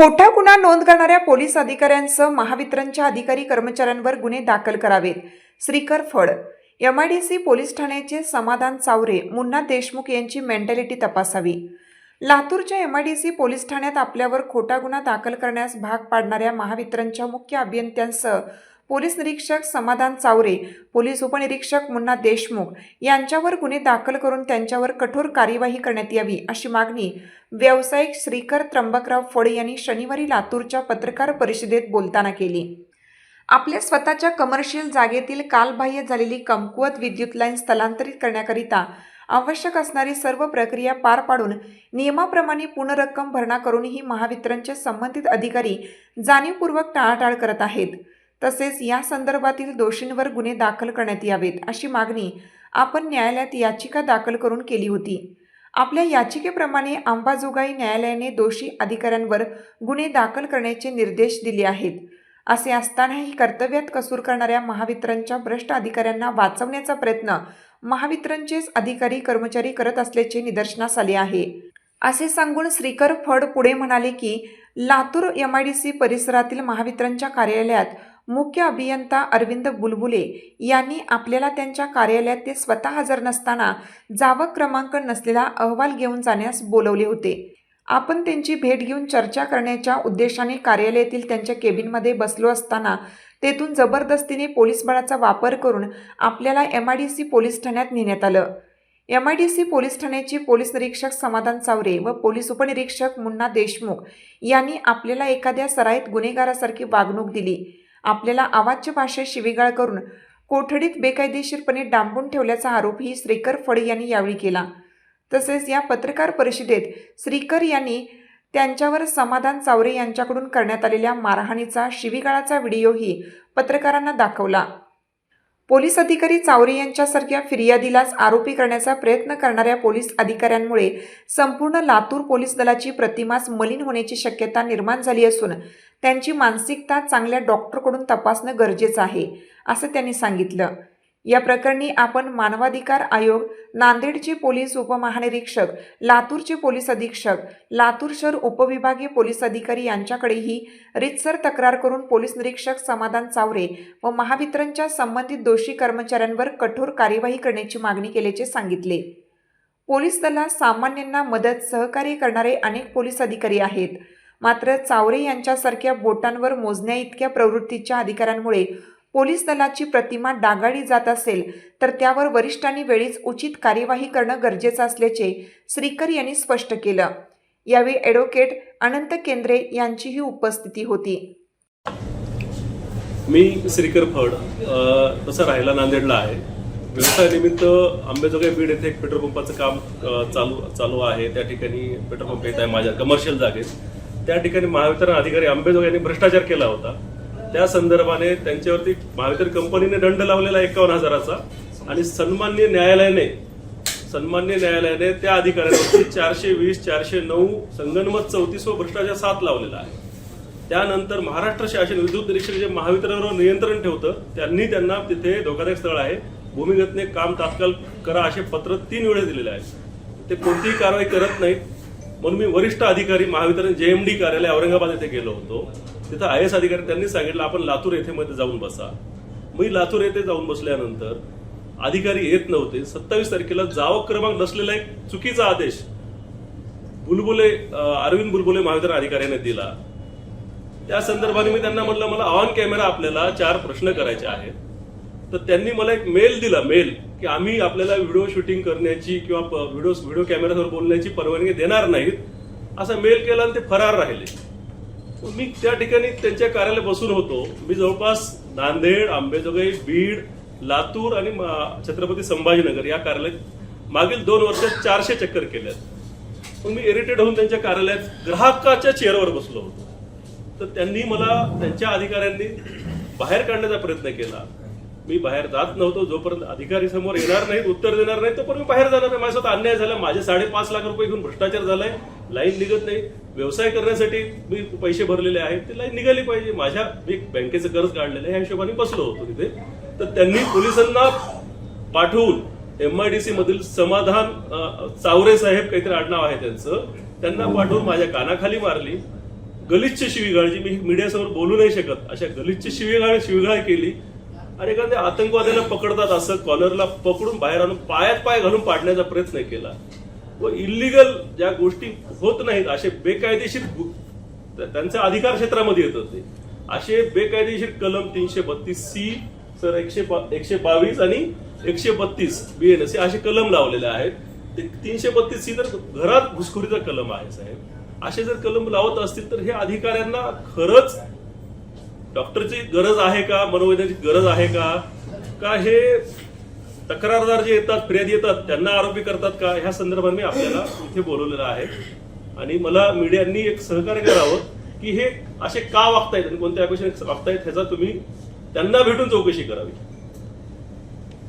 खोटा गुन्हा नोंद करणाऱ्या पोलीस अधिकाऱ्यांसह महावितरणच्या अधिकारी कर्मचाऱ्यांवर गुन्हे दाखल करावेत. Shrikar Phad M I D C police ठाण्याचे समाधान चावरे मुन्ना देशमुख यांची मेंटॅलिटी तपासावी. लातूरच्या M I D C police ठाण्यात आपल्यावर खोटा गुन्हा दाखल करण्यास भाग पाडणाऱ्या महावितरणच्या मुख्य अभियंत्यांसह पोलीस निरीक्षक समाधान चावरे पोलीस उपनिरीक्षक मुन्ना देशमुख यांच्यावर गुन्हे दाखल करून त्यांच्यावर कठोर कार्यवाही करण्यात यावी अशी मागणी व्यावसायिक श्रीकर त्र्यंबकराव फळे यांनी शनिवारी लातूरच्या पत्रकार परिषदेत बोलताना केली. आपल्या स्वतःच्या कमर्शियल जागेतील कालबाह्य झालेली कमकुवत विद्युत लाईन स्थलांतरित करण्याकरिता आवश्यक असणारी सर्व प्रक्रिया पार पाडून नियमाप्रमाणे पुनर्रक्कम भरणा करूनही महावितरणचे संबंधित अधिकारी जाणीवपूर्वक टाळाटाळ करत आहेत. तसेच या संदर्भातील दोषींवर गुन्हे दाखल करण्यात यावेत अशी मागणी आपण न्यायालयात याचिका दाखल करून केली होती. आपल्या याचिकेप्रमाणे अंबाजोगाई न्यायालयाने दोषी अधिकाऱ्यांवर गुन्हे दाखल करण्याचे निर्देश दिले आहेत. असे असतानाही कर्तव्यात कसूर करणाऱ्या महावितरणच्या भ्रष्ट अधिकाऱ्यांना वाचवण्याचा प्रयत्न महावितरणचेच अधिकारी कर्मचारी करत असल्याचे निदर्शनास आले आहे. असे सांगून श्रीकर फड पुढे म्हणाले की Latur M I D C परिसरातील महावितरणच्या कार्यालयात मुख्य अभियंता अरविंद बुलबुले यांनी आपल्याला त्यांच्या कार्यालयात ते स्वतः हजर नसताना जावक क्रमांक नसलेला अहवाल घेऊन जाण्यास बोलवले होते. आपण त्यांची भेट घेऊन चर्चा करण्याच्या उद्देशाने कार्यालयातील त्यांच्या केबिनमध्ये बसलो असताना तेथून जबरदस्तीने पोलीस बळाचा वापर करून आपल्याला M I D C police ठाण्यात नेण्यात आलं. M I D C police ठाण्याचे पोलीस निरीक्षक समाधान चावरे व पोलीस उपनिरीक्षक मुन्ना देशमुख यांनी आपल्याला एखाद्या सराईत गुन्हेगारासारखी वागणूक दिली. आपल्याला अवाच्य भाषेत शिवीगाळ करून कोठडीत बेकायदेशीरपणे डांबून ठेवल्याचा आरोपही श्रीकर फळे यांनी यावेळी केला. तसेच या पत्रकार परिषदेत श्रीकर यांनी त्यांच्यावर समाधान चावरे यांच्याकडून करण्यात आलेल्या मारहाणीचा शिवीगाळाचा व्हिडिओही पत्रकारांना दाखवला. पोलीस अधिकारी चावरे यांच्यासारख्या फिर्यादीलाच आरोपी करण्याचा प्रयत्न करणाऱ्या पोलीस अधिकाऱ्यांमुळे संपूर्ण लातूर पोलीस दलाची प्रतिमाच मलिन होण्याची शक्यता निर्माण झाली असून त्यांची मानसिकता चांगल्या डॉक्टरकडून तपासणं गरजेचं आहे असं त्यांनी सांगितलं. या प्रकरणी आपण मानवाधिकार आयोग नांदेडचे पोलीस उपमहानिरीक्षक लातूरचे पोलीस अधीक्षक लातूर शहर उपविभागीय पोलीस अधिकारी यांच्याकडेही रितसर तक्रार करून पोलीस निरीक्षक समाधान चावरे व महावितरणच्या संबंधित दोषी कर्मचाऱ्यांवर कठोर कार्यवाही करण्याची मागणी केल्याचे सांगितले. पोलीस दलात सामान्यांना मदत सहकार्य करणारे अनेक पोलीस अधिकारी आहेत. मात्र चावरे यांच्यासारख्या बोटांवर मोजण्या इतक्या प्रवृत्तीच्या अधिकाऱ्यांमुळे पोलीस दलाची प्रतिमा डागाळली जात असेल तर त्यावर वरिष्ठांनी वेळीच उचित कार्यवाही करणं गरजेचं असल्याचे श्रीकर यांनी स्पष्ट केलं. यावेळी ॲडव्होकेट अनंत केंद्रे यांचीही उपस्थिती होती. मी श्रीकर फड तसं राहायला नांदेडला आहे. व्यवसायानिमित्त आंबेजोगाई बीड येथे एक पेट्रोल पंपाचं काम चालू चालू आहे. त्या ठिकाणी पेट्रोल पंप येत आहे माझ्या कमर्शियल जागेत. त्या ठिकाणी महावितरण अधिकारी आंबेजोगाई यांनी भ्रष्टाचार केला होता. त्या संदर्भाने त्यांच्यावरती महावितरण कंपनीने दंड लावलेला एकावन्न हजाराचा आणि सन्मान्य न्यायालयाने सन्मान्य न्यायालयाने त्या अधिकाऱ्यांवरती चारशे वीस चारशे नऊ संगनमत चौतीस व भ्रष्टाचार सात लावलेला आहे. त्यानंतर महाराष्ट्र शासन विद्युत निरीक्षक जे महावितरणवर नियंत्रण ठेवतं त्यांनी त्यांना तिथे धोकादायक स्थळ आहे. भूमिगतने काम तात्काळ करा असे पत्र तीन वेळेस दिलेले आहे ते कोणतीही कारवाई करत नाहीत. म्हणून मी वरिष्ठ अधिकारी महावितरण जेएमडी कार्यालय औरंगाबाद येथे गेलो होतो. तिथं आय एस अधिकारी त्यांनी सांगितलं आपण लातूर येथे मध्ये जाऊन बसा. मी लातूर येथे जाऊन बसल्यानंतर अधिकारी येत नव्हते. सत्तावीस तारखेला जावक क्रमांक नसलेला एक चुकीचा आदेश बुलबुले अरविंद बुलबुले महावितरण अधिकाऱ्याने दिला. त्या संदर्भाने मी त्यांना म्हटलं मला ऑन कॅमेरा आपल्याला चार प्रश्न करायचे आहेत. तर त्यांनी मला एक मेल दिला मेल की आम्ही आपल्याला व्हिडिओ शूटिंग करण्याची किंवा व्हिडिओ व्हिडिओ कॅमेऱ्यावर बोलण्याची परवानगी देणार नाहीत. असा मेल केला आणि ते फरार राहिले. मी त्या ठिकाणी त्यांच्या कार्यालय बसून होतो. मी जवळपास नांदेड आंबेजोगाई बीड लातूर आणि छत्रपती संभाजीनगर या कार्यालयात मागील दोन वर्षात चारशे चक्कर केल्यात. मग मी इरिटेट होऊन त्यांच्या कार्यालयात ग्राहकाच्या चेअरवर बसलो होतो. तर त्यांनी मला त्यांच्या अधिकाऱ्यांनी बाहेर काढण्याचा प्रयत्न केला. मी बाहेर जात नव्हतो जोपर्यंत अधिकारी समोर येणार नाहीत उत्तर देणार नाही तोपर्यंत मी बाहेर जाणार नाही. माझ्यासोबत अन्याय झाला. माझे साडेपाच लाख रुपये घेऊन भ्रष्टाचार झालाय. लाईन निघत नाही. व्यवसाय करण्यासाठी मी पैसे भरलेले आहेत. ते लाईन निघाली पाहिजे. माझ्या मी बँकेचं कर्ज काढलेलं आहे. या हिशोबाने बसलो होतो तिथे. तर त्यांनी पोलिसांना पाठवून एमआयडीसी मधील समाधान चावरे साहेब काहीतरी आडनाव आहे त्यांचं. त्यांना पाठवून माझ्या कानाखाली मारली. गलिच्छ शिवीगाळ जी मी मीडियासमोर बोलू नाही शकत अशा गलिच्छ शिवीगाळ शिवीगाळ केली. आणि एखाद्या आतंकवाद्याला पकडतात असं कॉलरला पकडून बाहेर आणून पायात पाय घालून पाडण्याचा प्रयत्न केला. व इलिगल ज्या गोष्टी होत नाहीत असे बेकायदेशीर त्यांच्या अधिकार क्षेत्रामध्ये येत होते. असे बेकायदेशीर कलम तीनशे बत्तीस सी सर एकशे एकशे बावीस आणि एकशे बत्तीस बी एन एस असे कलम लावलेले आहेत. ते तीनशे बत्तीस सी तर घरात घुसखोरीचा कलम आहे साहेब. असे जर कलम लावत असतील तर हे अधिकाऱ्यांना खरंच डॉक्टरची गरज आहे का? मनोवैद्याची गरज आहे का? का हे तक्रारदार जे येतात फिर्यादी येतात त्यांना आरोपी करतात का? ह्या संदर्भात मी आपल्याला इथे बोलवलेलं आहे. आणि मला मीडियांनी एक सहकार्य करावं की हे असे का वागतायत आणि कोणत्या वागतायत ह्याचा तुम्ही त्यांना भेटून चौकशी करावी.